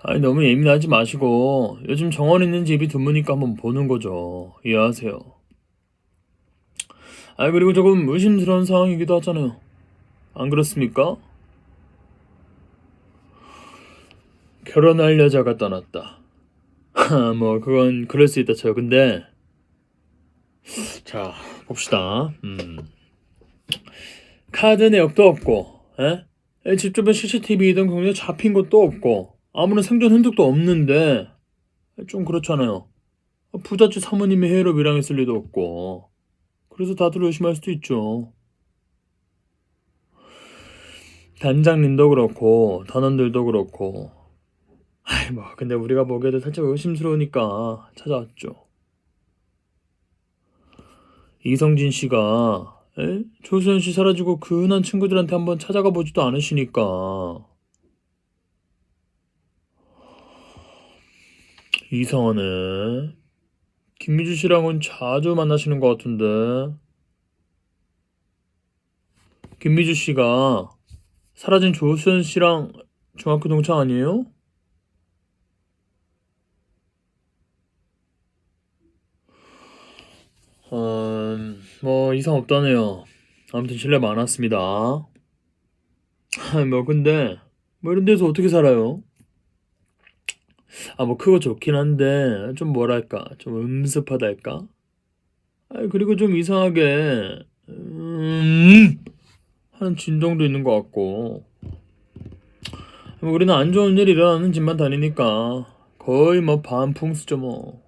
아니, 너무 예민하지 마시고, 요즘 정원 있는 집이 드무니까 한번 보는 거죠. 이해하세요. 아, 그리고 조금 의심스러운 상황이기도 하잖아요. 안 그렇습니까? 결혼할 여자가 떠났다. 하, 뭐, 그건 그럴 수 있다 쳐요. 근데, 자, 봅시다. 음. 카드 내역도 없고, 에? 집 주변 CCTV든 공에 잡힌 것도 없고, 아무런 생존 흔적도 없는데, 좀 그렇잖아요. 부잣집 사모님이 해외로 밀항했을 리도 없고, 그래서 다들 의심할 수도 있죠. 단장님도 그렇고, 단원들도 그렇고, 아이, 뭐, 근데 우리가 보기에도 살짝 의심스러우니까 찾아왔죠. 이성진 씨가 에? 조수현 씨 사라지고 그 흔한 친구들한테 한번 찾아가 보지도 않으시니까 이상하네. 김미주 씨랑은 자주 만나시는 것 같은데 김미주 씨가 사라진 조수현 씨랑 중학교 동창 아니에요? 음, 뭐 이상 없다네요. 아무튼 실례 많았습니다. 아, 뭐 근데 뭐 이런 데서 어떻게 살아요? 아, 뭐 그거 좋긴 한데 좀 뭐랄까 좀 음습하달까? 아, 그리고 좀 이상하게 음 하는 진정도 있는 것 같고 뭐 우리는 안 좋은 일 일어나는 집만 다니니까 거의 뭐 반풍수죠 뭐.